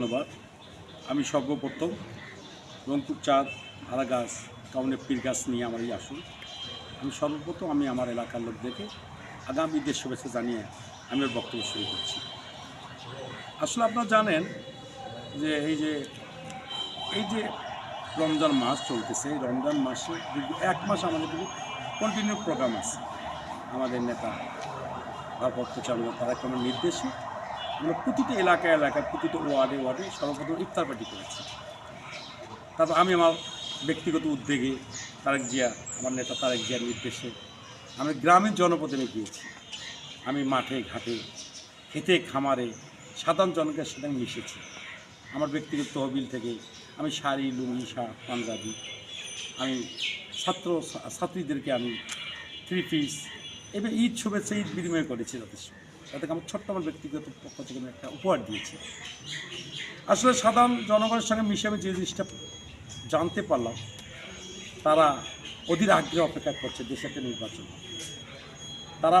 ধন্যবাদ। আমি সর্বপ্রথম রংপুর চাঁদ ভাড়া গাছ, কাউনে পীর গাছ নিয়ে আমার এই আসুন আমি সর্বপ্রথম আমি আমার এলাকার লোকদেরকে আগামী ঈদের শুভেচ্ছা জানিয়ে আমি বক্তব্য শুরু করছি। আসলে আপনারা জানেন যে এই যে এই যে রমজান মাস চলতেছে, এই রমজান মাসে এক মাস আমাদের কিন্তু কন্টিনিউ প্রোগ্রাম আছে। আমাদের নেতা, ভারপ্রাপ্ত তারা তারাক্রমের নির্দেশে আমরা প্রতিটি এলাকা এলাকায়, প্রতিটি ওয়ার্ডে ওয়ার্ডে সর্বপ্রথম ইফতার পার্টি করেছি। তারপর আমি আমার ব্যক্তিগত উদ্যোগে তারেক জিয়া, আমার নেতা তারেক জিয়ার নির্দেশে আমি গ্রামের জনপ্রতিনিধি গিয়েছি। আমি মাঠে, ঘাটে, খেতে, খামারে সাধারণ জনকের সাথে আমি মিশেছি। আমার ব্যক্তিগত তহবিল থেকে আমি শাড়ি, লুঙ্গি, শার্ট, পাঞ্জাবি, আমি ছাত্র, ছাত্রীদেরকে আমি থ্রি পিস এবার ঈদ শুভেচ্ছা, ঈদ বিনিময় করেছি যথেষ্ট। তাদেরকে আমার ছোট্ট আমার ব্যক্তিগত পক্ষ থেকে আমি একটা উপহার দিয়েছি। আসলে সাধারণ জনগণের সঙ্গে মিশে আমি যে জিনিসটা জানতে পারলাম, তারা অধীর আগ্রহে অপেক্ষা করছে দেশে একটা নির্বাচন। তারা